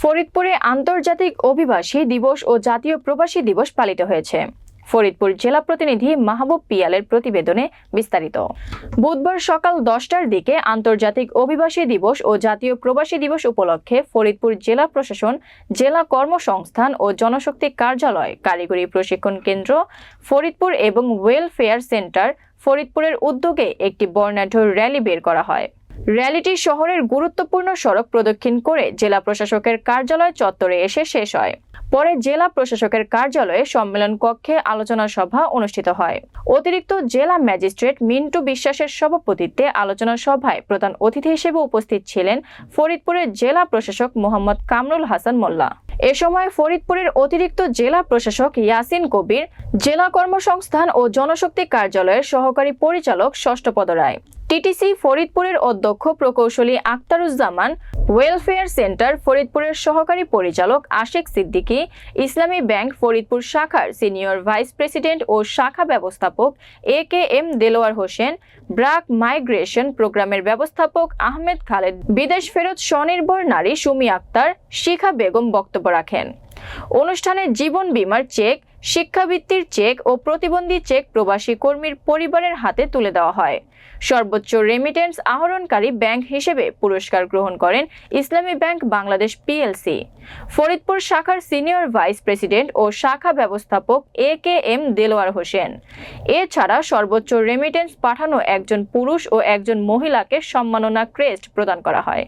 ফরিদপুরে আন্তর্জাতিক অভিবাসী দিবস ও জাতীয় প্রবাসী দিবস পালিত হয়েছে। ফরিদপুর জেলা প্রতিনিধি মাহবুব পিয়ালের প্রতিবেদনে বিস্তারিত। বুধবার সকাল দশটার দিকে আন্তর্জাতিক অভিবাসী দিবস ও জাতীয় প্রবাসী দিবস উপলক্ষে ফরিদপুর জেলা প্রশাসন, জেলা কর্মসংস্থান ও জনশক্তি কার্যালয়, কারিগরি প্রশিক্ষণ কেন্দ্র, ফরিদপুর এবং ওয়েলফেয়ার সেন্টার ফরিদপুরের উদ্যোগে একটি বর্ণাঢ্য র্যালি বের করা হয়। র্যালিটি শহরের গুরুত্বপূর্ণ সড়ক প্রদক্ষিণ করে জেলা প্রশাসকের কার্যালয় চত্বরে এসে শেষ হয়। পরে জেলা প্রশাসকের কার্যালয়ে সম্মেলন কক্ষে আলোচনা সভা অনুষ্ঠিত হয়। অতিরিক্ত জেলা ম্যাজিস্ট্রেট মিন্টু বিশ্বাসের সভাপতিত্বে আলোচনা সভায় প্রধান অতিথি হিসেবে উপস্থিত ছিলেন ফরিদপুরের জেলা প্রশাসক মোহাম্মদ কামরুল হাসান মোল্লা। এ সময় ফরিদপুরের অতিরিক্ত জেলা প্রশাসক ইয়াসিন কবির, জেলা কর্মসংস্থান ও জনশক্তি কার্যালয়ের সহকারী পরিচালক ষষ্ঠপদ রায় টিটিসি ফরিদপুরের অধ্যক্ষ প্রকৌশলী আক্তারুজ্জামান ওয়েলফেয়ার সেন্টার ফরিদপুরের সহকারী পরিচালক আশিক সিদ্দিকী, ইসলামী ব্যাংক ফরিদপুর শাখার সিনিয়র ভাইস প্রেসিডেন্ট ও শাখা ব্যবস্থাপক A K M Delwar Hossain, BRAC migration প্রোগ্রামের ব্যবস্থাপক আহমেদ খালেদ, বিদেশ ফেরত স্বনির্ভর নারী সুমি আক্তার, শিখা বেগম বক্তব্য রাখেন। অনুষ্ঠানে জীবন বীমার চেক শিক্ষাবৃত্তির চেক ও প্রতিবন্ধী চেক প্রবাসী কর্মীর পরিবারের হাতে তুলে দেওয়া হয়। সর্বোচ্চ রেমিটেন্স আহরণকারী ব্যাংক হিসেবে পুরস্কার গ্রহণ করেন ইসলামী ব্যাংক বাংলাদেশ পিএলসি ফরিদপুর শাখার সিনিয়র ভাইস প্রেসিডেন্ট ও শাখা ব্যবস্থাপক A K M Delwar Hossain. এছাড়া সর্বোচ্চ রেমিটেন্স পাঠানো একজন পুরুষ ও একজন মহিলাকে সম্মাননা ক্রেস্ট প্রদান করা হয়।